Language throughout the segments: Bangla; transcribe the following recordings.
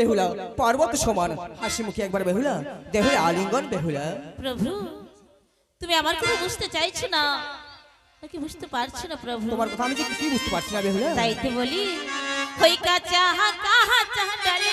বেহুলা পর্বত সমান। হাসি মুখে একবার বেহুলা দেহে আলিঙ্গন বেহুলা। প্রভু তুমি আমার কথা বুঝতে চাইছো না? নাকি বুঝতে পারছ না প্রভু? তোমার কথা আমি যে কিছুই বুঝতে পারছি না বেহুলা। তাই তো বলি হই কাচা হা কাহা চাহ ডালে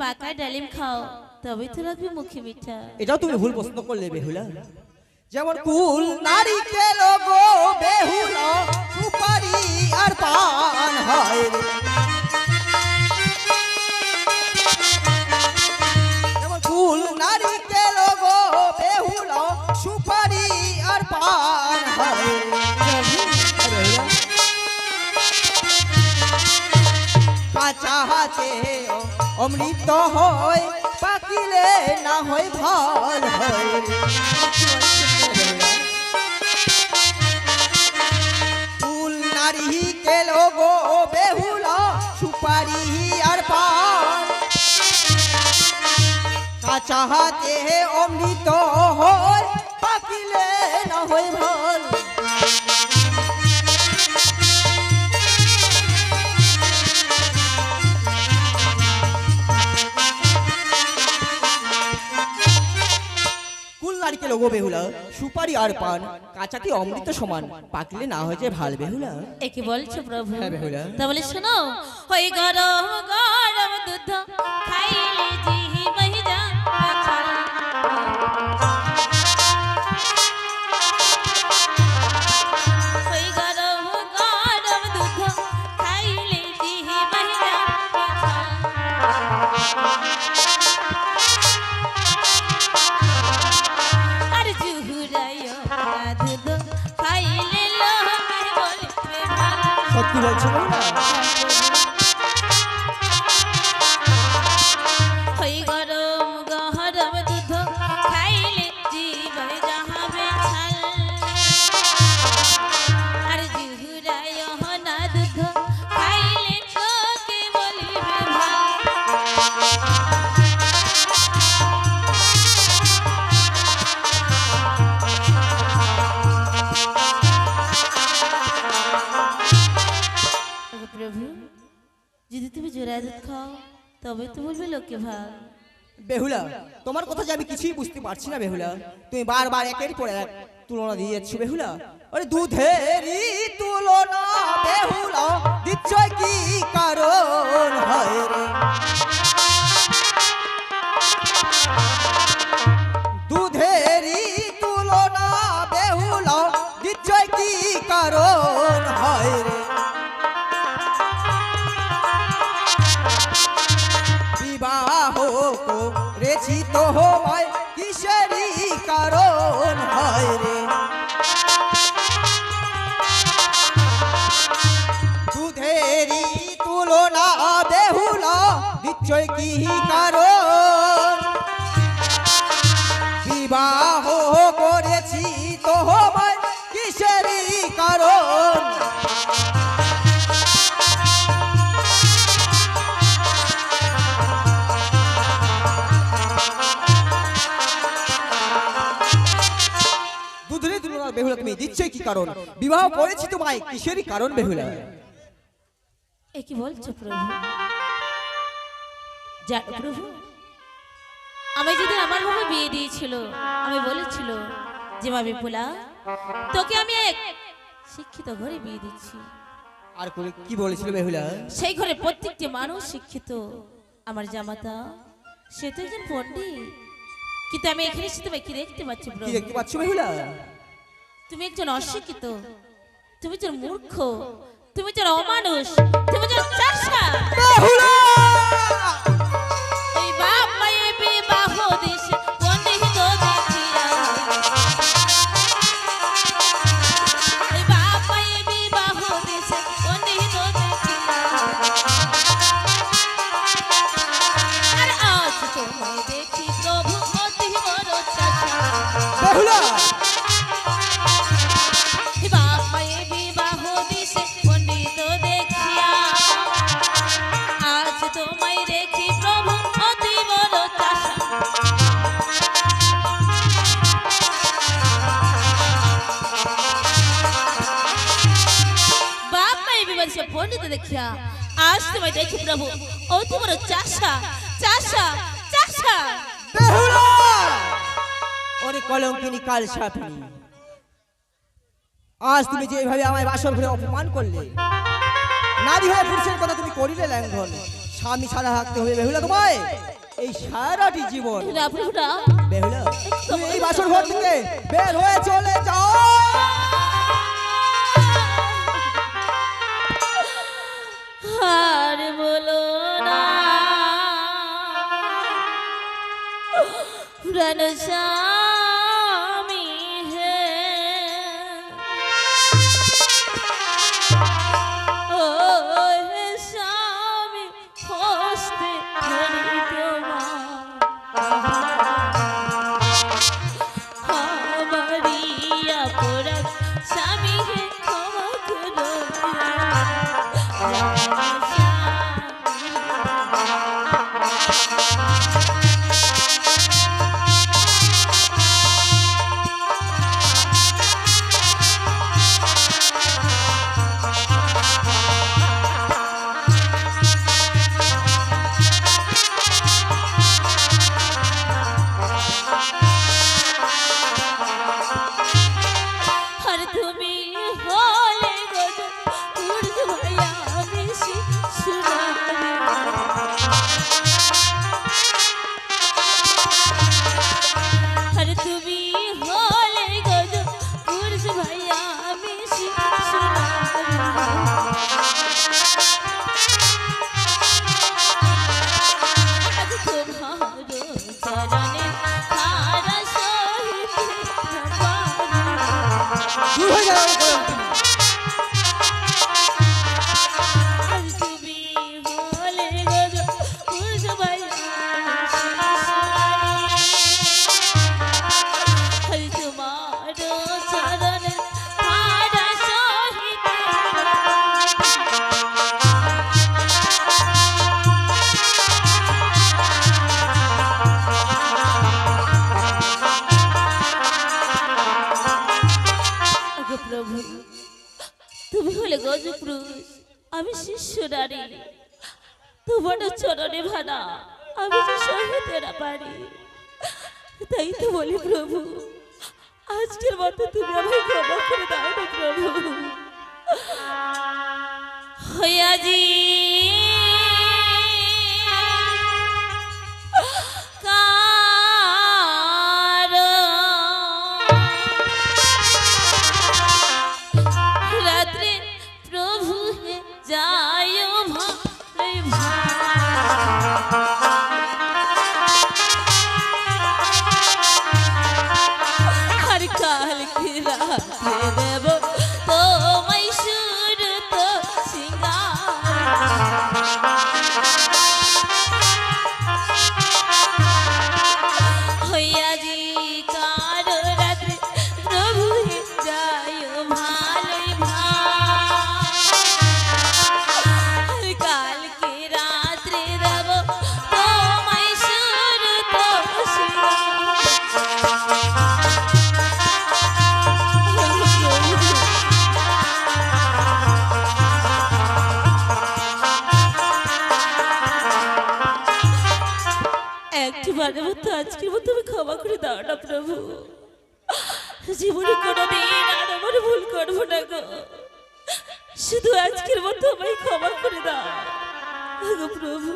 পাকা ডালিম খাও তবে তো লাগবে মুখে মিঠা। এটাও তুমি ভুল প্রশ্ন করলে বেহুলা। যেমন কুল নারী কে গো বেহুলা সুপারি আর পান হয় অমৃত হয়, পাকিলে না হয় ভালো হয়। ফুল নারী কেল গো, বেহুলা, সুপারি আর কাঁচা হাতে অমৃত হয়, পাকিলে না হয় ভালো। নারিকেল বেহুলা সুপারি আর পান কাঁচাতে অমৃত সমান পাকলে না হয়েছে ভালো বেহুলা একে বলছো প্রভু হ্যাঁ, বেহুলা। তাহলে শোনো ওই গরম বলবে লোকে ভাগ বেহুলা, তোমার কথা যে আমি কিছুই বুঝতে পারছি না বেহুলা। তুমি বারবার একের পর এক তুলনা দিয়ে যাচ্ছ বেহুলা। আরে দুধেরই তুলনা বেহুলা দিচ্ছ কি কারণ হয় রে? করেছি তো হয় কিসেরই কারণ হয় রে? দিচ্ছই কি কারণ? বিবাহ করেছি তোমায় কিসেরই কারণ বেহুলা? এ কি বলছো প্রভু জানো প্রভু আমি যদি আমার ভাবে বিয়ে দিয়েছিল আমি বলেছিল যে মা বিপুলা তোকে আমি এক শিক্ষিত ঘরে বিয়ে দিচ্ছি। আর করে কি বলেছিল বেহুলা? সেই ঘরে প্রত্যেকটি মানুষ শিক্ষিত। আমার জামাতা সে তো একজন পণ্ডিত। কিন্তু আমি এখানে এসে তোমায় কি দেখতে পাচ্ছি কি দেখতে পাচ্ছ বেহুলা? তুমি একজন অশিক্ষিত তুমি একজন মূর্খ তুমি একজন অমানুষ তুমি একজন চাষা। বেহুলা! দেখি প্রভু। অতি বড় চাষা চাষা চাষা। বেহুলা! কলঙ্কিনী কাল সাপিনী আজ তুমি যেভাবে আমায় বাসর ঘরে অপমান করলে নারী হয়ে পুরুষের কথা তুমি করিলে ল্যাঙ্ঘন স্বামী ছাড়া থাকতে হবে বেহুলা তোমায়? এই সারাটি জীবন। বেহুলা তুমি এই বাসর ঘর থেকে বের হয়ে চলে যাও। আর বলো না। প্রাণ পারি। তাই তো বলি প্রভু, আজকের মতো তুমি আমায় ক্ষমা করে দাও না প্রভু। হইয়াজি আগের মতো আজকের মতো আমি ক্ষমা করে দাও না প্রভু। জীবনে কোনো দিন আর আমার ভুল করব না গো। শুধু আজকের মতো আমায় ক্ষমা করে দাও প্রভু।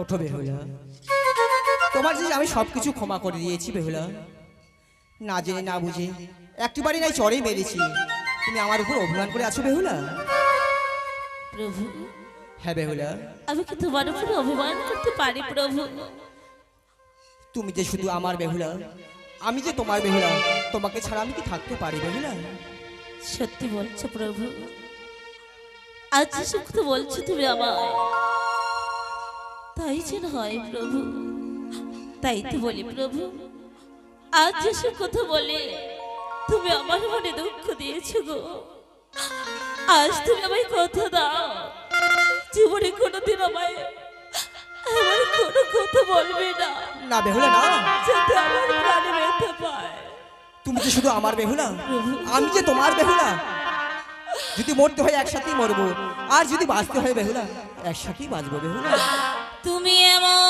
ওঠো বেহুলা। তোমার যে আমি সব কিছু ক্ষমা করে দিয়েছি বেহুলা না জেনে না বুঝে একটি বাড়ি নাই চড়েই মেরেছি। তুমি আমার উপর অভিমান করে আছো বেহুলা? প্রভু হ্যাঁ বেহুলা আমি কি তোমার উপরে অভিমান করতে পারি প্রভু? তুমি যে শুধু আমার বেহুলা আমি যে তোমার বেহুলা তোমাকে ছাড়া আমি কি থাকতে পারি বেহুলা? সত্যি বলছো প্রভু। আজ সুখ তো বলছো তুমি আমায় তাই যেন হয় প্রভু। তাই তো বলি প্রভু। আজ যেসব কথা বলে তুমি আমার মনে দুঃখ দিয়েছ গো। আজ তুমি আমায় কথা দাও। জীবনে কোনোদিন আমায় আমার কোনো কথা বলবে না। না বেহুলা না। যাতে আমার প্রাণে পায়। তুমি কি শুধু আমার বেহুলা আমি যে তোমার বেহুলা। যদি মরতে হয় একসাথেই মরবো আর যদি বাঁচতে হয় বেহুলা একসাথেই বাঁচবো বেহুলা। তুমি এমন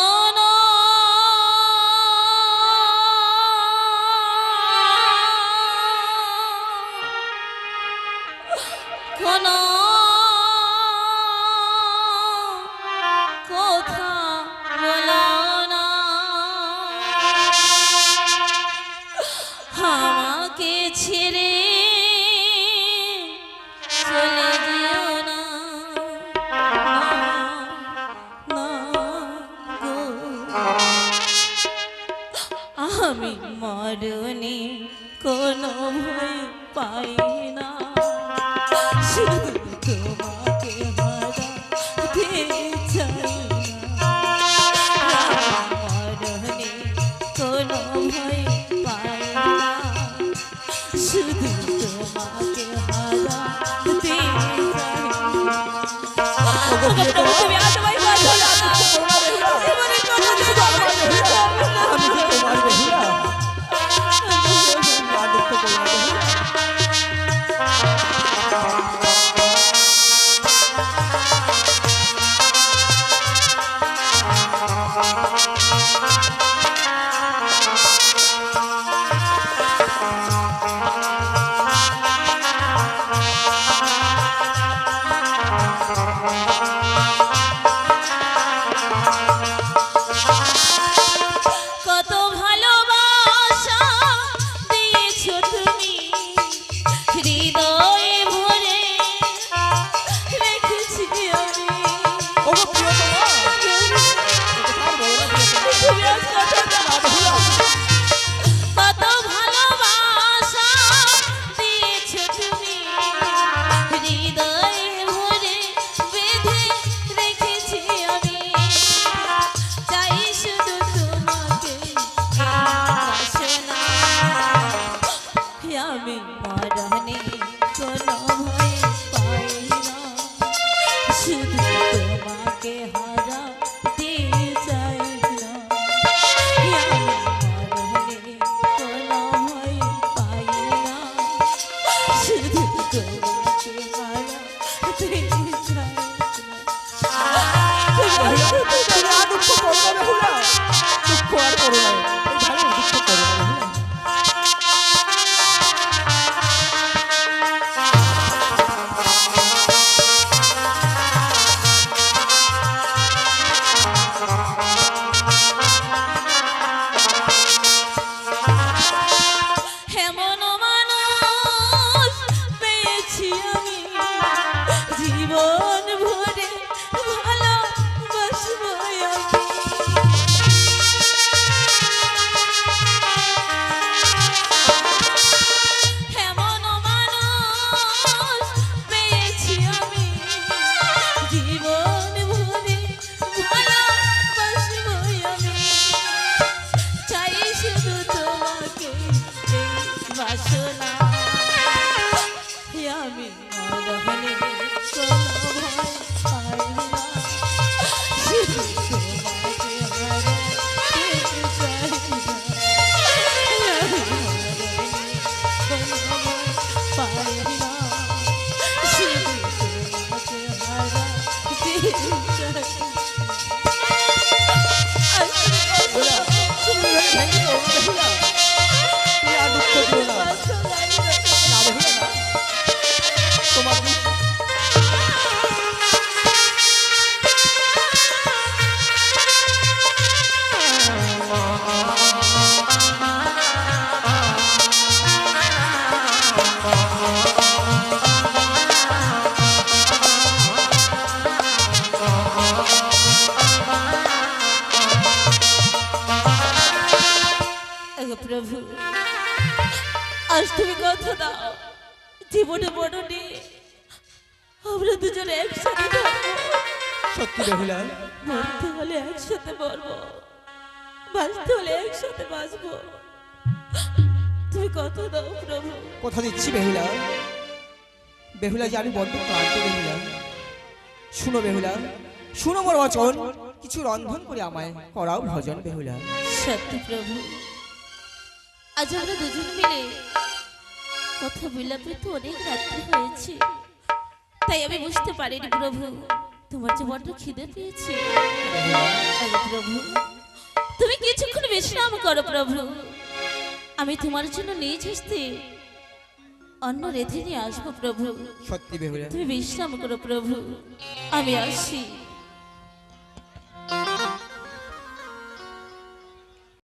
কথা দাও। জীবনে মরণে আমরা দুজনে একসাথে সত্যি বেহুলা মরতে হলে একসাথে মরবো। বাঁচতে হলে একসাথে বাঁচবো। তুমি কথা দাও প্রভু। কথা দিচ্ছি বেহুলা। বেহুলা যে আমি বড্ড ক্লান্ত বেহুলা শুনো বেহুলা। শুনো মোর বচন। কিছু রন্ধন করে আমায় করাও ভজন বেহুলা। সত্যি প্রভু। আজ আমরা দুজন মিলে কথা বিলাপে তো অনেক রাত্রি হয়েছে। তাই আমি বুঝতে পারিনি প্রভু তোমার যে বড্ড খিদে পেয়েছে। প্রভু তুমি কিছুক্ষণ বিশ্রাম করো প্রভু। আমি তোমার জন্য নিজ হস্তে অন্য রেধে নিয়ে আসব প্রভু। সত্যি তুমি বিশ্রাম করো প্রভু। আমি আসি।